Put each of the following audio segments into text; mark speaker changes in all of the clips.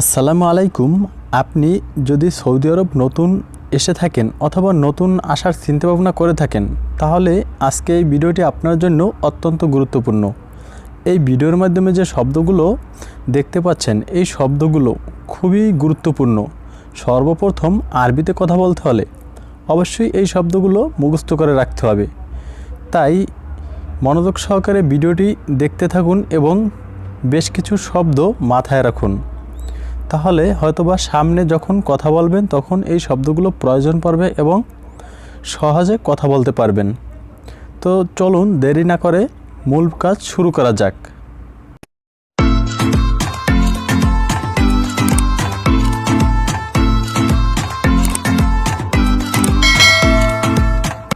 Speaker 1: আসসালামু আলাইকুম। আপনি যদি সৌদি আরব নতুন এসে থাকেন অথবা নতুন আসার চিন্তাভাবনা করে থাকেন, তাহলে আজকে এই ভিডিওটি আপনার জন্য অত্যন্ত গুরুত্বপূর্ণ। এই ভিডিওর মাধ্যমে যে শব্দগুলো দেখতে পাচ্ছেন, এই শব্দগুলো খুবই গুরুত্বপূর্ণ। সর্বপ্রথম আরবিতে কথা বলতে হলে অবশ্যই এই শব্দগুলো মুখস্থ করে রাখতে হবে। তাই মনোযোগ সহকারে ভিডিওটি দেখতে থাকুন এবং বেশ কিছু শব্দ মাথায় রাখুন। তাহলে হয়তোবা সামনে যখন কথা বলবেন তখন এই শব্দগুলো প্রয়োজন পড়বে এবং সহজে কথা বলতে পারবেন। তো চলুন দেরি না করে মূল কাজ শুরু করা যাক।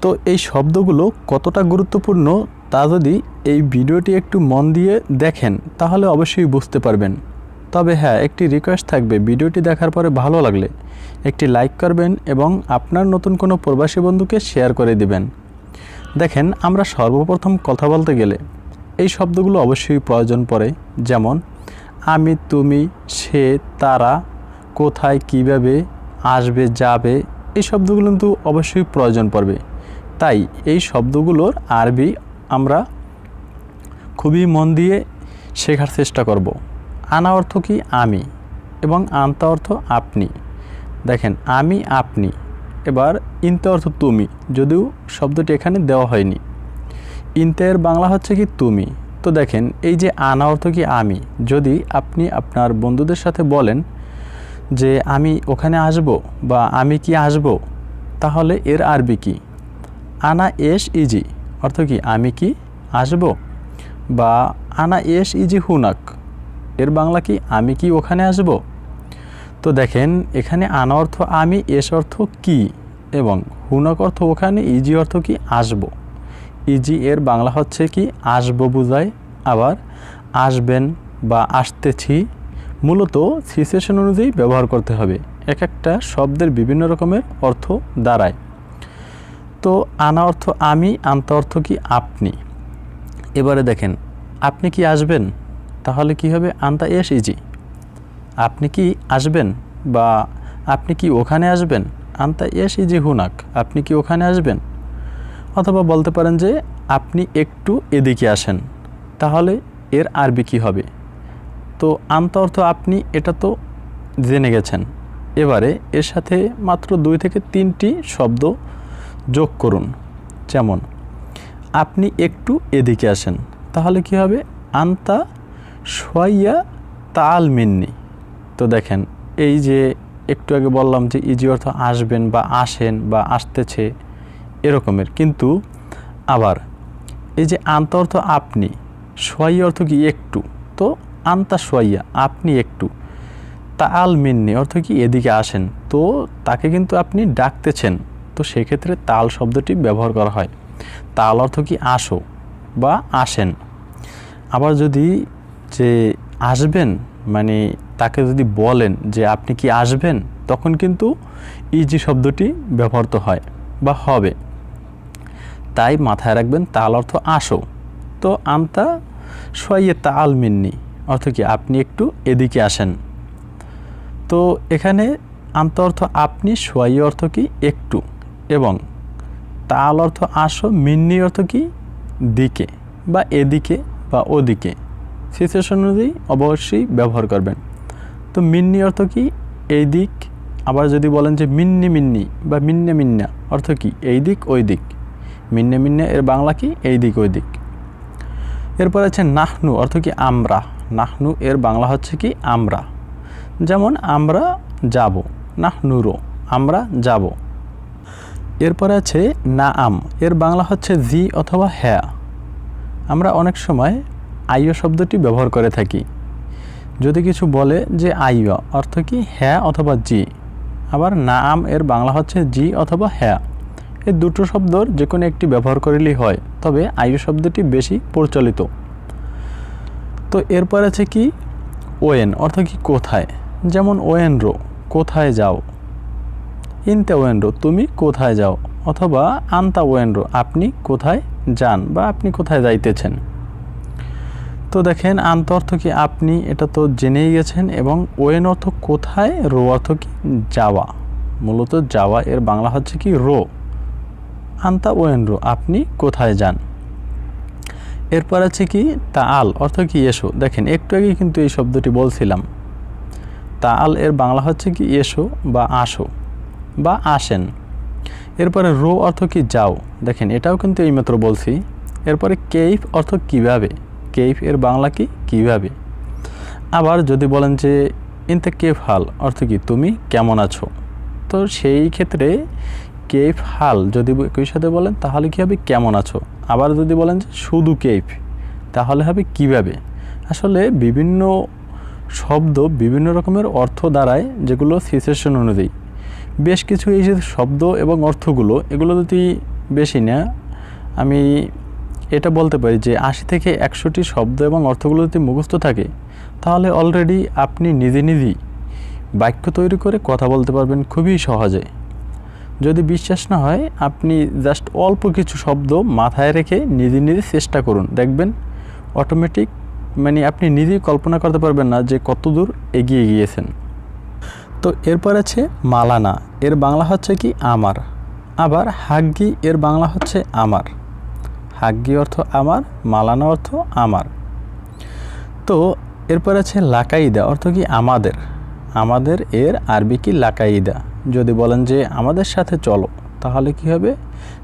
Speaker 1: তো এই শব্দগুলো কতটা গুরুত্বপূর্ণ তা যদি এই ভিডিওটি একটু মন দিয়ে দেখেন, তাহলে অবশ্যই বুঝতে পারবেন। তবে হ্যাঁ একটি রিকোয়েস্ট থাকবে। ভিডিওটি দেখার পরে ভালো লাগলে একটি লাইক করবেন এবং আপনার নতুন কোনো প্রবাসী বন্ধুকে শেয়ার করে দিবেন। দেখেন, আমরা সর্বপ্রথম কথা বলতে গেলে এই শব্দগুলো অবশ্যই প্রয়োজন পড়ে। যেমন, আমি, তুমি, সে, তারা, কোথায়, কীভাবে, আসবে, যাবে এই শব্দগুলো কিন্তু অবশ্যই প্রয়োজন পড়বে। তাই এই শব্দগুলোর আরবি আমরা খুবই মন দিয়ে শেখার চেষ্টা করব। আনা অর্থ কি? আমি। এবং আনতা অর্থ আপনি। দেখেন, আমি, আপনি। এবার ইনতে অর্থ তুমি, যদিও শব্দটি এখানে দেওয়া হয়নি। ইনতের বাংলা হচ্ছে কি? তুমি। তো দেখেন, এই যে আনা অর্থ কি? আমি। যদি আপনি আপনার বন্ধুদের সাথে বলেন যে, আমি ওখানে আসব বা আমি কি আসব? তাহলে এর আরবি কি? আনা এস ইজি। অর্থ কি? আমি কি আসব? বা আনা এস ইজি হুনাক। এর বাংলা কি? আমি কি ওখানে আসব? তো দেখেন, এখানে আনা অর্থ আমি, এস অর্থ কি? এবং হুনক অর্থ ওখানে, ইজি অর্থ কি? আসব। ইজি এর বাংলা হচ্ছে কি? আসব বোঝায়। আবার আসবেন বা আসতেছি মূলত সিচুয়েশন অনুযায়ী ব্যবহার করতে হবে। এক একটা শব্দের বিভিন্ন রকমের অর্থ দাঁড়ায়। তো আনা অর্থ আমি, আনতা অর্থ কি? আপনি। এবারে দেখেন, আপনি কি আসবেন? তাহলে কি হবে? আনতা এস ইজি আপনি কি আসবেন বা আপনি কি ওখানে আসবেন? আনতা এস ইজি হুনাক, আপনি কি ওখানে আসবেন? অথবা বলতে পারেন যে আপনি একটু এদিকে আসেন, তাহলে এর আরবি কি হবে? তো আন্ত অর্থ আপনি, এটা তো জেনে গেছেন। এবারে এর সাথে মাত্র দুই থেকে তিনটি শব্দ যোগ করুন। যেমন, আপনি একটু এদিকে আসেন, তাহলে কি হবে? আন্তা সোয়াইয়া তাল মিন্নি। তো দেখেন, এই যে একটু আগে বললাম যে ইজি অর্থ আসবেন বা আসেন বা আসতেছে, এরকমের। কিন্তু আবার, এই যে আন্ত অর্থ আপনি, সোয়াইয়া অর্থ কি একটু? তো আন্তা সোয়াইয়া, আপনি একটু। তাল মিন্নি অর্থ কি এদিকে আসেন। তো তাকে কিন্তু আপনি ডাকতেছেন। তো সেক্ষেত্রে তাল শব্দটি ব্যবহার করা হয়। তাল অর্থ কি আসো বা আসেন। আবার যদি যে আসবেন মানে তাকে যদি বলেন যে আপনি কি আসবেন, তখন কিন্তু ইজি শব্দটি ব্যবহৃত হয় বা হবে। তাই মাথায় রাখবেন, তাল অর্থ আসো। তো আমতা সোয়াইয়ে তাল মিন্নি, অর্থ কি আপনি একটু এদিকে আসেন। তো এখানে আন্ত অর্থ আপনি সোয়াই অর্থ কি একটু। এবং তাল অর্থ আসো, মিন্নি অর্থ কি দিকে বা এদিকে বা ওদিকে। সিচুয়েশন অনুযায়ী অবশ্যই ব্যবহার করবেন। তো মিন্নি অর্থ কি? এই দিক। আবার যদি বলেন যে মিন্নি মিন্নি বা মিন্নে মিন্না, অর্থ কি? এই দিক, ওই দিক। মিন্নে মিন্নে এর বাংলা কি? এই দিক, ওই দিক। এরপর আছে নাহনু, অর্থ কি? আমরা। নাহনু এর বাংলা হচ্ছে কি? আমরা। যেমন আমরা যাব, নাহনুরো, আমরা যাব। এরপরে আছে না আম এর বাংলা হচ্ছে জি অথবা হ্যাঁ। আমরা অনেক সময় আইয় শব্দটি ব্যবহার করে থাকি। যদি কিছু বলে যে আইয় অর্থ কি হ্যাঁ অথবা জি, আবার না আম এর বাংলা হচ্ছে জি অথবা হ্যাঁ। এই দুটো শব্দর যে কোনো একটি ব্যবহার করিলেই হয়, তবে আইয় শব্দটি বেশি প্রচলিত। তো এরপর আছে কি ওয়েন, অর্থ কি কোথায়? যেমন ওয়েনরো, কোথায় যাও? ইনতে ওয়েনরো, তুমি কোথায় যাও? অথবা আন্তা ওয়েনরো, আপনি কোথায় যান বা আপনি কোথায় যাইতেছেন? তো দেখেন, আন্ত অর্থ কি আপনি, এটা তো জেনেই গেছেন, এবং ওয়েন অর্থ কোথায়, রো অর্থ কি যাওয়া। মূলত যাওয়া, এর বাংলা হচ্ছে কি রো। আন্তা ওয়েন রো, আপনি কোথায় যান? এরপর আছে কি তা আল অর্থ কি এসো দেখেন, একটু আগে কিন্তু এই শব্দটি বলছিলাম। তা আল এর বাংলা হচ্ছে কি এসো বা আসো বা আসেন। এরপরে রো অর্থ কি যাও। দেখেন, এটাও কিন্তু এইমাত্র বলছি। এরপরে কেইফ অর্থ কীভাবে? কেইফ এর বাংলা কি? কীভাবে? আবার যদি বলেন যে, ইনতে কেফ হাল অর্থ কি, তুমি কেমন আছো? তো সেই ক্ষেত্রে কেফ হাল যদি একই সাথে বলেন, তাহলে কী হবে? কেমন আছো? আবার যদি বলেন যে, শুধু কেফ তাহলে হবে কীভাবে? আসলে বিভিন্ন শব্দ বিভিন্ন রকমের অর্থ দ্বারায় যেগুলো সিচুয়েশন অনুযায়ী, বেশ কিছু এই যে শব্দ এবং অর্থগুলো, এগুলো যদি বেশি না আমি এটা বলতে পারি যে আশি থেকে একশোটি শব্দ এবং অর্থগুলো যদি মুখস্থ থাকে, তাহলে অলরেডি আপনি নিজে নিজেই বাক্য তৈরি করে কথা বলতে পারবেন খুবই সহজে। যদি বিশ্বাস না হয়, আপনি জাস্ট অল্প কিছু শব্দ মাথায় রেখে নিজে নিজে চেষ্টা করুন। দেখবেন অটোমেটিক মানে আপনি নিজেই কল্পনা করতে পারবেন না যে কত দূর এগিয়ে গিয়েছেন। তো এরপর আছে মালানা, এর বাংলা হচ্ছে কি, আমার। আবার হাগ্গি, এর বাংলা হচ্ছে আমার। হাগ্গি অর্থ আমার, মালানা অর্থ আমার। তো এরপর আছে লাকাইদা, অর্থ কি আমাদের। আমাদের এর আরবি কি লাকাইদা? যদি বলেন যে আমাদের সাথে চলো, তাহলে কি হবে?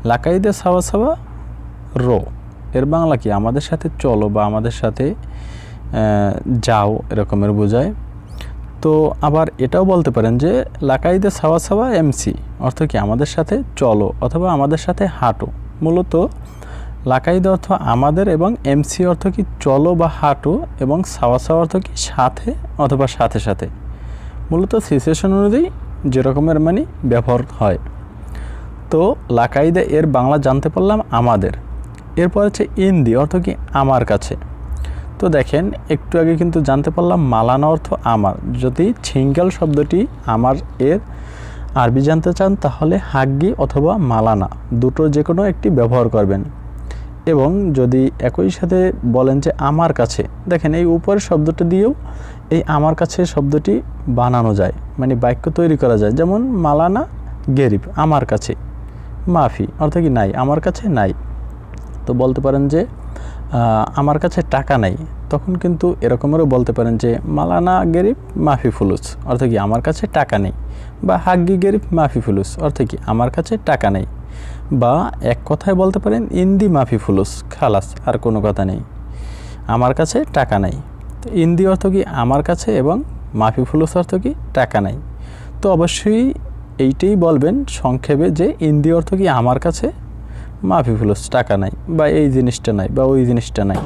Speaker 1: লাকাইদা সাওয়া সাওয়া রো। এর বাংলা কি? আমাদের সাথে চলো বা আমাদের সাথে যাও এরকমের বোঝায়। তো আবার এটাও বলতে পারেন যে লাকাইদে সাওয়া সাওয়া এমসি, অর্থ কি আমাদের সাথে চলো অথবা আমাদের সাথে হাঁটো। মূলত লাকাইদে অর্থ আমাদের এবং এমসি অর্থ কি চলো বা হাঁটো এবং সাওয়া সাওয়া অর্থ কি সাথে অথবা সাথে সাথে। মূলত সিচুয়েশন অনুযায়ী যেরকমের মানে ব্যবহার হয়। তো লাকাইদে এর বাংলা জানতে পারলাম আমাদের। এরপর হচ্ছে ইন্দি অর্থ কি আমার কাছে। তো দেখেন, একটু আগে কিন্তু জানতে পারলাম মালানা অর্থ আমার। যদি ছিঙ্গাল শব্দটি আমার এর আরবি জানতে চান, তাহলে হাগ্গি অথবা মালানা দুটো যে কোনো একটি ব্যবহার করবেন। এবং যদি একই সাথে বলেন যে আমার কাছে, দেখেন এই উপরের শব্দটা দিয়েও এই আমার কাছে শব্দটি বানানো যায় মানে বাক্য তৈরি করা যায়। যেমন, মালানা গেরিব, আমার কাছে। মাফি, অর্থাৎ কি নাই? আমার কাছে নাই। তো বলতে পারেন যে আমার কাছে টাকা নাই। তখন কিন্তু এরকমেরও বলতে পারেন যে, মালানা গেরিব, মাফি ফুলুস, অর্থাৎ কি আমার কাছে টাকা নেই। বা হাগ্গি গেরিব, মাফি ফুলুস, অর্থাৎ কি আমার কাছে টাকা নেই। বা এক কথায় বলতে পারেন ইন্দি মাফি ফুলুস, খালাস, আর কোনো কথা নেই। আমার কাছে টাকা নাই। তো ইন্দি অর্থ কি আমার কাছে এবং মাফি ফুলুস অর্থ কি টাকা নাই? তো অবশ্যই এইটাই বলবেন সংক্ষেপে যে ইন্দি অর্থ কি আমার কাছে, মাফি ফুলুস টাকা নাই, বা এই জিনিসটা নাই, বা ওই জিনিসটা নাই।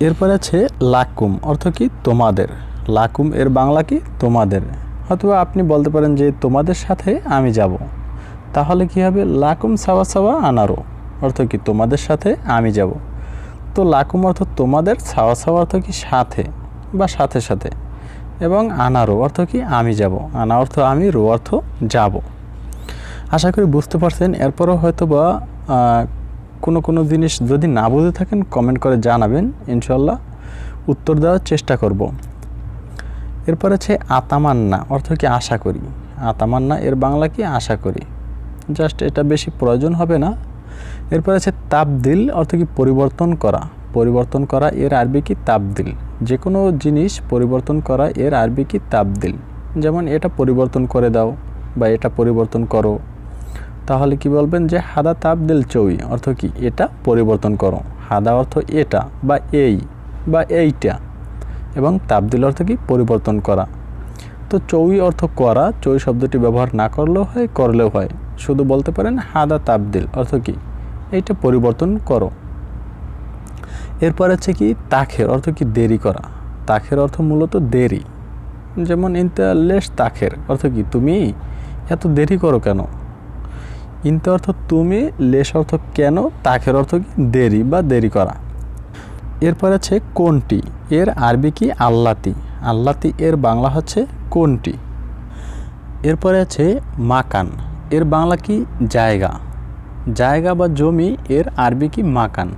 Speaker 1: এরপর আছে লাকুম, অর্থ কি তোমাদের। লাকুম এর বাংলা কি তোমাদের। অথবা আপনি বলতে পারেন যে তোমাদের সাথে আমি যাব। তাহলে কি হবে? লাকুম সাওয়া সাওয়া আনারো। অর্থ কি? তোমাদের সাথে আমি যাব। তো লাকুম অর্থ তোমাদের, সাওয়া সাওয়া অর্থ কি সাথে বা সাথে সাথে। এবং আনারো অর্থ কি আমি যাব। আনা অর্থ আমি, রো অর্থ যাব। আশা করি বুঝতে পারছেন। এরপরও হয়তো বা কোনো কোনো জিনিস যদি না বুঝে থাকেন কমেন্ট করে জানাবেন। ইনশাল্লাহ উত্তর দেওয়ার চেষ্টা করব। এরপর আছে আতামান্না। অর্থ কি আশা করি। আতামান্না, এর বাংলা কি আশা করি। জাস্ট এটা বেশি প্রয়োজন হবে না। এরপর আছে তাবদিল, অর্থ কি পরিবর্তন করা। পরিবর্তন করা এর আরবি কি তাবদিল। যে কোনো জিনিস পরিবর্তন করা এর আরবি কি তাবদিল। যেমন এটা পরিবর্তন করে দাও বা এটা পরিবর্তন করো। তাহলে কি বলবেন যে হাদা তাবদিল চৌই, অর্থ কি এটা পরিবর্তন করো। হাদা অর্থ এটা বা এই বা এইটা। এবং তাবদিল অর্থ কি পরিবর্তন করা। তো চৌই অর্থ করা, চৌই শব্দটি ব্যবহার না করলেও হয় করলেও হয়। শুধু বলতে পারেন হাদা তাবদিল, অর্থ কি? এইটা পরিবর্তন করো। এরপর আছে কি? তাখের, অর্থ কি? দেরি করা। তাখের অর্থ মূলত দেরি। যেমন ইনতা লেস তাখের, অর্থ কি? তুমি এত দেরি করো কেন? ইনতে অর্থ তুমি লেস অর্থ কেন? তাখের অর্থ কি? দেরি বা দেরি করা। এরপর আছে কোনটি? এর আরবি কি? আল্লাতি। আল্লাতি এর বাংলা হচ্ছে কোনটি? এরপরে আছে মাকান। এর বাংলা কি? জায়গা। জায়গা বা জমি এর আরবি কি? মাকান।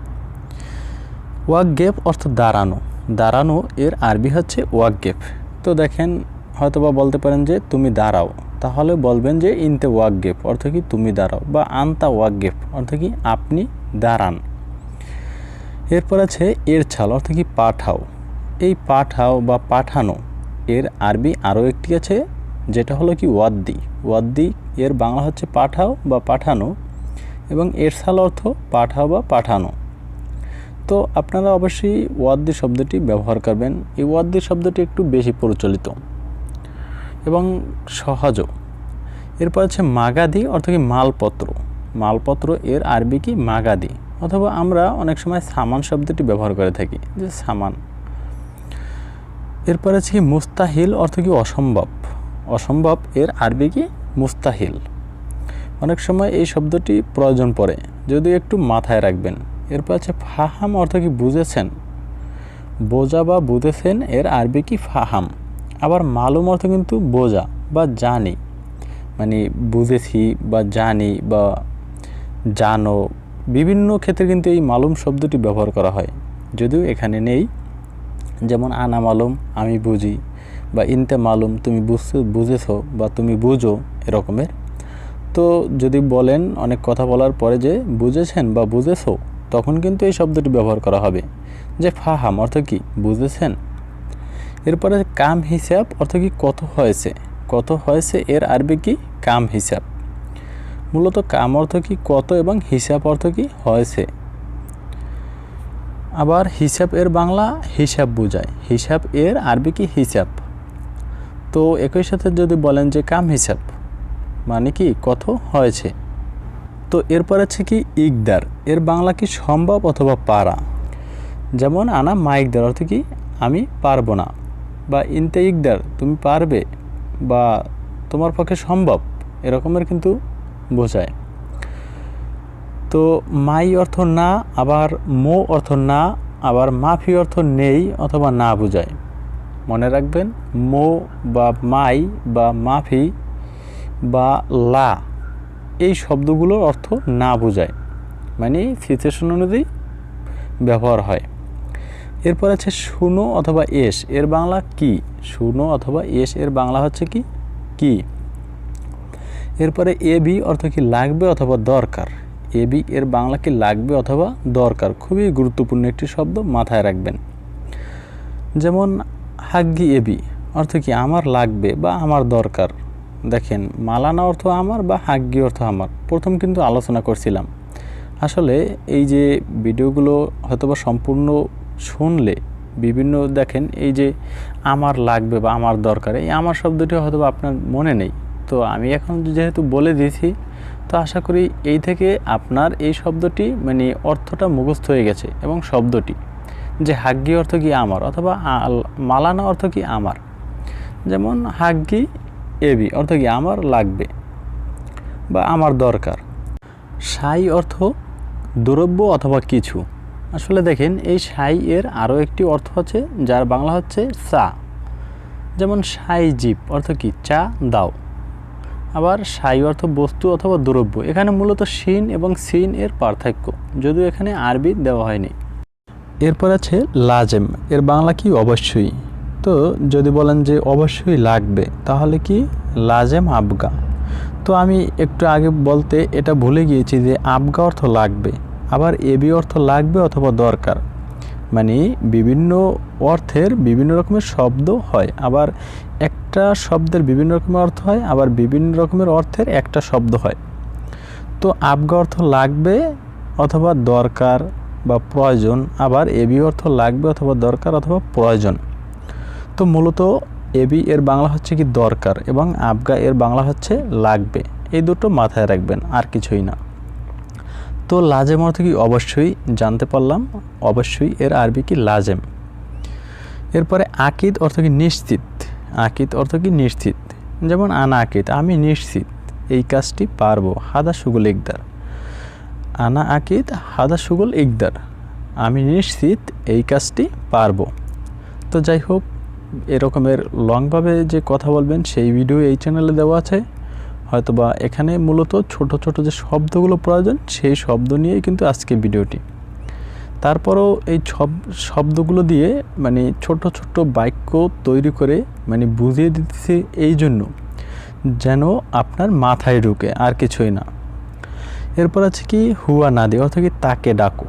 Speaker 1: ওয়াক গেপ অর্থ দাঁড়ানো। দাঁড়ানো এর আরবি হচ্ছে ওয়াকগেফ তো দেখেন, হয়তোবা বলতে পারেন যে তুমি দাঁড়াও। তাহলে বলবেন যে ইনতে ওয়াকগেফ অর্থ কি তুমি দাঁড়াও, বা আনতা ওয়াকগেফ অর্থ কি আপনি দাঁড়ান। এরপর আছে এর ছাল, অর্থ কি পাঠাও। এই পাঠাও বা পাঠানো এর আরবি আরও একটি আছে যেটা হলো কি ওয়াদ্দি। ওয়াদ্দি, এর বাংলা হচ্ছে পাঠাও বা পাঠানো এবং এর ছাল অর্থ পাঠাও বা পাঠানো। তো আপনারা অবশ্যই ওয়াদ্দি শব্দটি ব্যবহার করবেন। এই ওয়াদ্দি শব্দটি একটু বেশি প্রচলিত এবং সহজও। এরপর আছে মাগাদি, অর্থ কি মালপত্র। মালপত্র, এর আরবি কি মাগাদি। অথবা আমরা অনেক সময় সামান শব্দটি ব্যবহার করে থাকি, যে সামান। এরপর আছে কি মুস্তাহিল, অর্থ কি অসম্ভব। অসম্ভব, এর আরবি কি মুস্তাহিল? অনেক সময় এই শব্দটি প্রয়োজন পড়ে, যদি একটু মাথায় রাখবেন। এরপর আছে ফাহাম অর্থ কি বুঝেছেন? বোঝা বা বুঝেছেন, এর আরবি কি ফাহাম? আবার মালুম অর্থ কিন্তু বোঝা বা জানি। মানে বুঝেছি বা জানি বা জানো, বিভিন্ন ক্ষেত্রে কিন্তু এই মালুম শব্দটি ব্যবহার করা হয়। যদিও এখানে নেই, যেমন আনা মালুম, আমি বুঝি। বা ইনতে মালুম তুমি বুঝছ, বুঝেছ বা তুমি বুঝো এরকমের তো যদি বলেন অনেক কথা বলার পরে যে বুঝেছেন বা বুঝেছ, তখন কিন্তু এই শব্দটি ব্যবহার করা হবে। যে ফাহাম অর্থ কি? বুঝেছেন। এরপরে কাম হিসাব অর্থ কি? কত হয়েছে? কত হয়েছে? এর আরবি কি? কাম হিসাব। মূলত কাম অর্থ কি? কত এবং হিসাব অর্থ কি? হয়েছে। আবার হিসাব এর বাংলা হিসাব বোঝায়। হিসাব এর আরবি কি? হিসাব। তো একই সাথে যদি বলেন যে কাম হিসাব মানে কি কত হয়েছে? তো এরপর আছে কি ইকদার, এর বাংলা কি সম্ভব অথবা পারা? যেমন আনা মাইকদার অর্থ কি আমি পারব না, বা ইনতে ইকদার, তুমি পারবে, বা তোমার পক্ষে সম্ভব, এরকমের কিন্তু বোঝায়। তো মাই অর্থ না, আবার মো অর্থ না, আবার মাফি অর্থ নেই অথবা না বোঝায়। মনে রাখবেন, মো বা মাই বা মাফি বা লা এই শব্দগুলোর অর্থ না বোঝায় মানে সিচুয়েশন অনুযায়ী ব্যবহার হয়। এরপর আছে শুনো অথবা এস, এর বাংলা কি? শুনো অথবা এস, এর বাংলা হচ্ছে কি? কি? এরপরে এ বি অর্থ কি লাগবে অথবা দরকার? এ বি এর বাংলা কি লাগবে অথবা দরকার? খুবই গুরুত্বপূর্ণ একটি শব্দ মাথায় রাখবেন। যেমন হাগ্গি এবি অর্থ কি আমার লাগবে বা আমার দরকার। দেখেন, মালানা অর্থ আমার বা হাগ্গি অর্থ আমার। প্রথম কিন্তু আলোচনা করছিলাম। আসলে এই যে ভিডিওগুলো হয়তোবা সম্পূর্ণ শুনলে, বিভিন্ন দেখেন এই যে আমার লাগবে বা আমার দরকার, এই আমার শব্দটি হয়তো আপনার মনে নেই। তো আমি এখন যেহেতু বলে দিয়েছি, তো আশা করি এই থেকে আপনার এই শব্দটি মানে অর্থটা মুখস্থ হয়ে গেছে এবং শব্দটি। যে হাগ্গি অর্থ কি আমার অথবা মালানা অর্থ কি আমার? যেমন হাগ্গি এবি অর্থ কি আমার লাগবে বা আমার দরকার। সাই অর্থ দ্রব্য অথবা কিছু। আসলে দেখেন, এই সাই এর আরও একটি অর্থ আছে, যার বাংলা হচ্ছে চা যেমন সাই জীব অর্থ কি? চা দাও। আবার সাই অর্থ বস্তু অথবা দ্রব্য। এখানে মূলত সিন এবং সিন এর পার্থক্য। যদিও এখানে আরবি দেওয়া হয়নি। এরপর আছে লাজেম। এর বাংলা কি? অবশ্যই। তো যদি বলেন যে অবশ্যই লাগবে, তাহলে কি? লাজেম আবগা। তো আমি একটু আগে বলতে এটা ভুলে গিয়েছি যে আবগা অর্থ লাগবে। আবার এবি অর্থ লাগবে অথবা দরকার। মানে বিভিন্ন অর্থের বিভিন্ন রকমের শব্দ হয়। আবার একটা শব্দের বিভিন্ন রকমের অর্থ হয়, আবার বিভিন্ন রকমের অর্থের একটা শব্দ হয়। তো আবগা অর্থ লাগবে অথবা দরকার? বা প্রয়োজন, আবার এবি অর্থ লাগবে অথবা দরকার অথবা প্রয়োজন। তো মূলত এবি এর বাংলা হচ্ছে কি দরকার এবং আবগা এর বাংলা হচ্ছে লাগবে। এই দুটো মাথায় রাখবেন, আর কিছুই না। তো লাজেম অর্থ কি? অবশ্যই জানতে পারলাম, অবশ্যই এর আরবি কি লাজেম। এরপরে আকিদ অর্থ কি নিশ্চিত? আকিদ অর্থ কি নিশ্চিত? যেমন আনা আকিদ আমি নিশ্চিত, এই কাজটি পারব, হাদা সুগুল ইকদার আনা আকিদ, হাদা সুগল ইকদার। আমি নিশ্চিত এই কাজটি পারব। তো যাই হোক, এরকমের লংভাবে যে কথা বলবেন, সেই ভিডিও এই চ্যানেলে দেওয়া আছে। হয়তোবা এখানে মূলত ছোট ছোট যে শব্দগুলো প্রয়োজন, সেই শব্দ নিয়েই কিন্তু আজকে ভিডিওটি। তারপরও এই শব্দগুলো দিয়ে মানে ছোট ছোট বাক্য তৈরি করে মানে বুঝিয়ে দিতেছি এই জন্য, যেন আপনার মাথায় ঢুকে, আর কিছুই না। এরপর আছে কি হুয়া নাদি অর্থ কি তাকে ডাকো।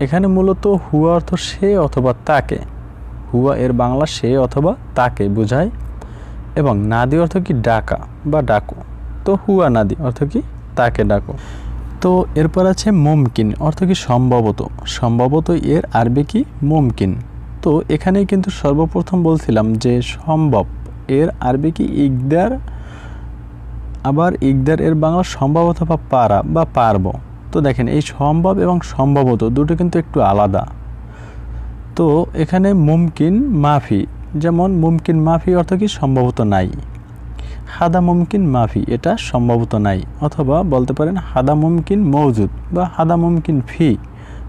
Speaker 1: এখানে মূলত হুয়া অর্থ সে অথবা তাকে। হুয়া এর বাংলা সে অথবা তাকে বোঝায়। এবং নাদি অর্থ কি ডাকা বা ডাকো। তো হুয়া নাদি অর্থ কি তাকে ডাকো। তো এরপর আছে মুমকিন, অর্থ কি সম্ভবত। সম্ভবত এর আরবি কি মুমকিন। তো এখানেই কিন্তু সর্বপ্রথম বলছিলাম যে সম্ভব। এর আরবি কি ইকদার আবার ইকদার এর বাংলা সম্ভবত বা পারা বা পারব। তো দেখেন, এই সম্ভব এবং সম্ভবত দুটো কিন্তু একটু আলাদা। তো এখানে মুমকিন মাফি, যেমন মুমকিন মাফি অর্থ কি সম্ভবত নাই? হাদা মুমকিন মাফি, এটা সম্ভবত নাই। অথবা বলতে পারেন হাদা মুমকিন মৌজুদ বা হাদা মুমকিন ফি,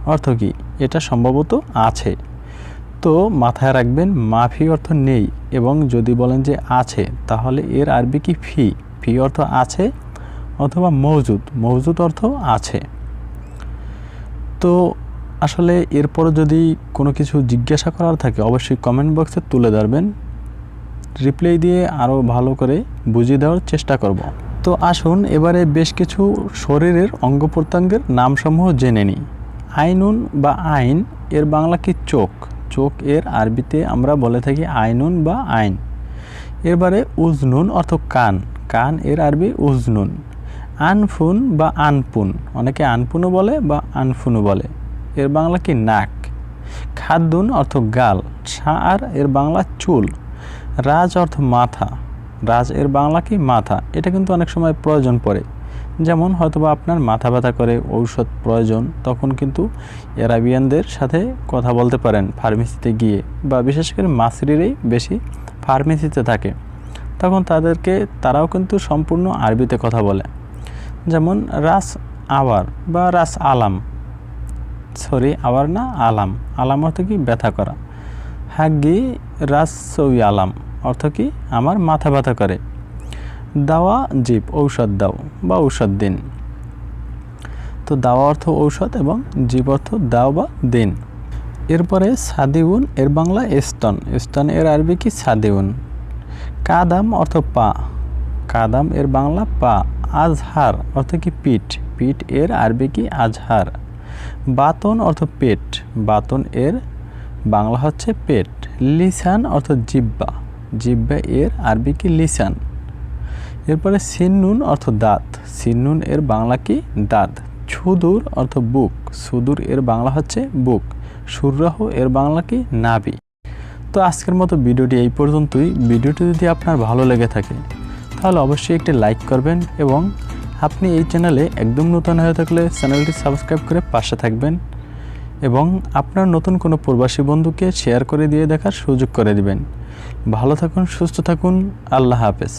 Speaker 1: অর্থ কি? এটা সম্ভবত আছে। তো মাথায় রাখবেন মাফি অর্থ নেই এবং যদি বলেন যে আছে, তাহলে এর আরবি কি ফি? ফি অর্থ আছে অথবা মৌজুদ। মৌজুদ অর্থ আছে। তো আসলে এরপর যদি কোনো কিছু জিজ্ঞাসা করার থাকে, অবশ্যই কমেন্ট বক্সে তুলে ধরবেন। রিপ্লাই দিয়ে আরও ভালো করে বুঝিয়ে দেওয়ার চেষ্টা করব। তো আসুন, এবারে বেশ কিছু শরীরের অঙ্গ প্রত্যঙ্গের নামসমূহ জেনে নিই। আইনুন বা আইন, এর বাংলা কি চোখ? চোখ এর আরবিতে আমরা বলে থাকি আইনুন বা আইন। এরবারে উজনুন অর্থ কান। কান, এর আরবি উজনুন। আনফুন বা আনপুন, অনেকে আনপুনও বলে বা আনফুনও বলে। এর বাংলা কি নাক? খাদ্যুন অর্থ গাল সার এর বাংলা চুল। রাজ অর্থ মাথা, রাজ এর বাংলা কি মাথা? এটা কিন্তু অনেক সময় প্রয়োজন পড়ে। যেমন হয়তোবা আপনার মাথা ব্যথা করে, ঔষধ প্রয়োজন, তখন কিন্তু এরাবিয়ানদের সাথে কথা বলতে পারেন ফার্মেসিতে গিয়ে, বা বিশেষ করে মাসরিরেই বেশি ফার্মেসিতে থাকে। তখন তাদেরকে তারাও কিন্তু সম্পূর্ণ আরবিতে কথা বলে। যেমন রাস আওয়ার বা রাস আলাম। সরি, আওয়ার না, আলাম। আলাম অর্থ কি? ব্যথা করা। হাগি রাস সৌই আলাম। অর্থ কি? আমার মাথা ব্যথা করে। দাওয়া জীব, ঔষধ দাও বা ঔষধ দিন। তো দাওয়া অর্থ ঔষধ এবং জীব অর্থ দাও বা দিন। এরপরে সাদিউন, এর বাংলা স্তন স্তন এর আরবি কি? সাদিউন। কাদাম অর্থ পা। কাদাম এর বাংলা পা। আজহার অর্থ কি পিঠ। পিঠ এর আরবি কি আজহার। বাতন অর্থ পেট। বাতন এর বাংলা হচ্ছে পেট। লিসান অর্থ জিব্বা। জিব্বা এর আরবি কি লিসান। এরপরে সিন্নুন অর্থ দাঁত। সিন্নুন এর বাংলা কি দাঁত। সুদূর অর্থ বুক। সুদূর এর বাংলা হচ্ছে বুক। সুররাহ এর বাংলা কি নাভি। তো আজকের মতো ভিডিওটি এই পর্যন্তই। ভিডিওটি যদি আপনার ভালো লেগে থাকে, তাহলে অবশ্যই একটি লাইক করবেন এবং আপনি এই চ্যানেলে একদম নতুন হয়ে থাকলে চ্যানেলটি সাবস্ক্রাইব করে পাশে থাকবেন এবং আপনার নতুন কোনো প্রবাসী বন্ধুকে শেয়ার করে দিয়ে দেখার সুযোগ করে দিবেন। ভালো থাকুন, সুস্থ থাকুন, আল্লাহ হাফেজ।